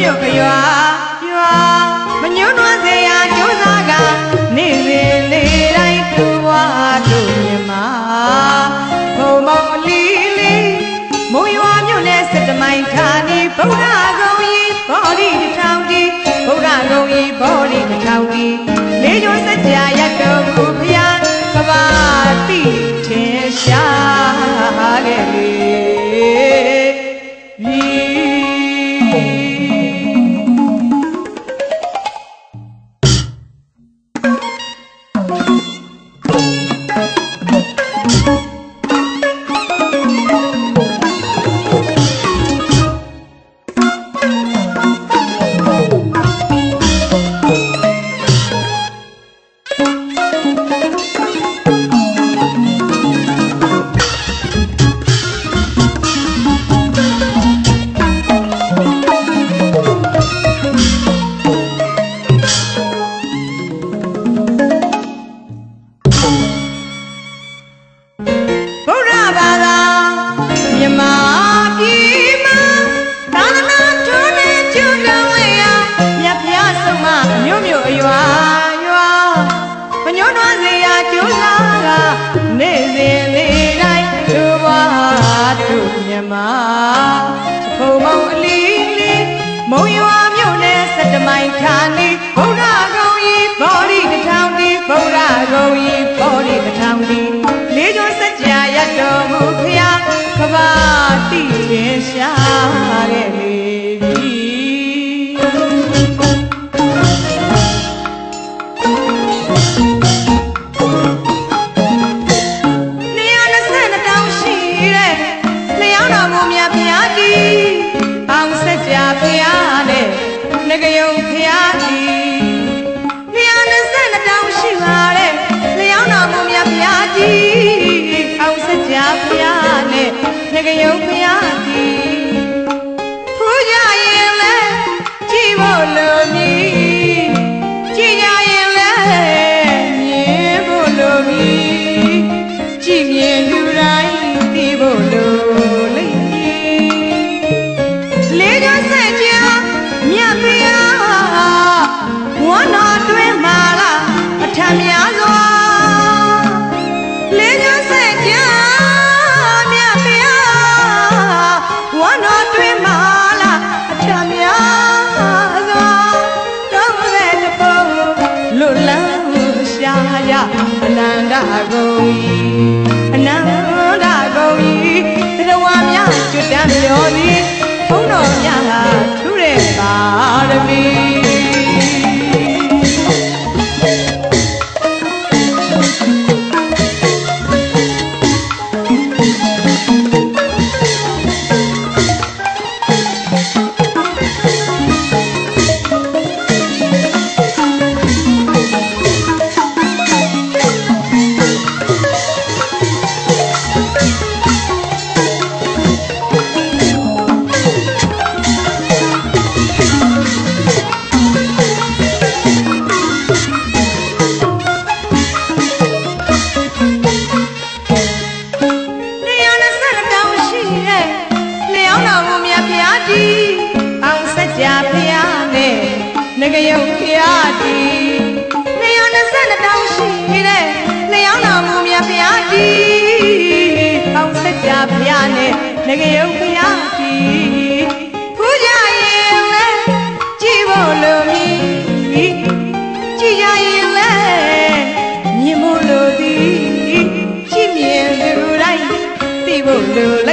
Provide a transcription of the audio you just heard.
မြို့ကရွာ my. ရုပ်ဖျားတီ222တောင်ရှိတဲ့လျောင်းတော်မူမြတ်ဖျားတီအောင်စကြဖျားနဲ့ငရေရုပ်ဖျားတီဖူးကြရင်လဲကြည်ဖို့လိုမီကြည်ကြရင်လဲမြင်ဖို့လိုသည်ကြည်မြင်လူတိုင်းသိဖို့လို